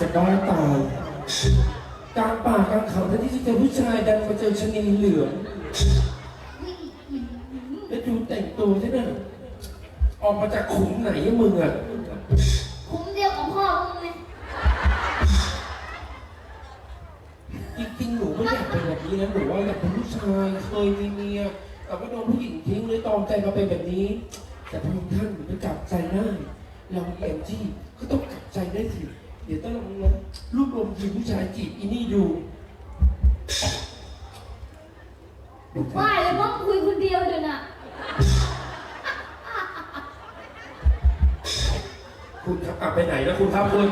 บ้าตายกลางป่ากลางเขาแทนที่จะเจอผู้ชายดันมาเจอชะนีเหลืองแล้วดูแต่งตัวใช่ไหมออกมาจากขุมไหนอะมึงอะคุ้มเดียวกับพ่อมึงเลยจริงๆหนูไม่อยากเป็นแบบนี้นะหนูว่าอยากเป็นผู้ชายเคยมีเมียแต่ว่าโดนผู้หญิงทิ้งเลยตอมใจมาเป็นแบบนี้ แต่พระองค์ท่านมันกลับใจได้เราเอ็มที่ก็ต้องกลับใจได้สิเดี๋ยวต้องลองนะรวบรวมทีมผู้ชายจีบอีนี่ดูว่าแล้วมึงคุยคนเดียวเดี๋ยวน่ะคุณครับอะไปไหนแล้วคุณครับคุณ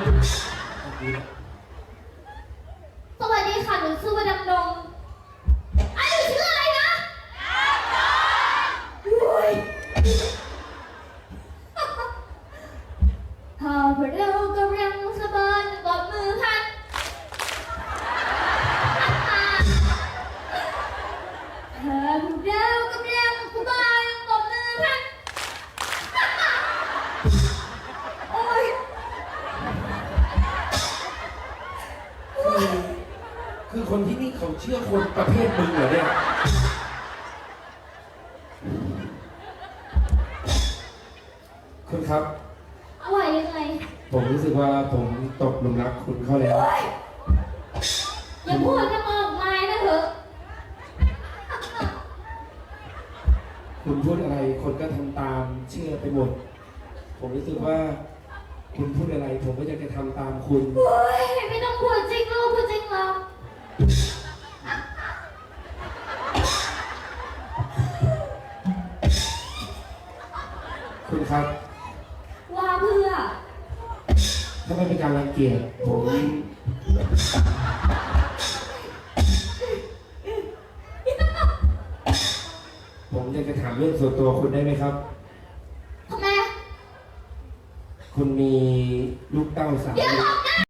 คือคือคนที่นี่เขาเชื่อคนประเภทมึงเหรอเนี่ย คุณครับว่ายังไงผมรู้สึกว่าผมตกหลุมรักคุณเข้าแล้ว อย่าพูดจะมากมายนะเถอะ คุณพูดอะไรคนก็ทำตามเชื่อไปหมด ผมรู้สึกว่า คุณพูดอะไร ผมก็อยากจะทำตามคุณเฮ้ยไม่ต้องพูดจริงหรอกพูดจริงหรอกคุณครับ ว่าเพื่อถ้าไม่เป็นการรังเกียจผม ผมอยากจะถามเรื่องส่วนตัวคุณได้ไหมครับ ทำไม คุณมีลูกเต้าสามอย่าคนบอกนะ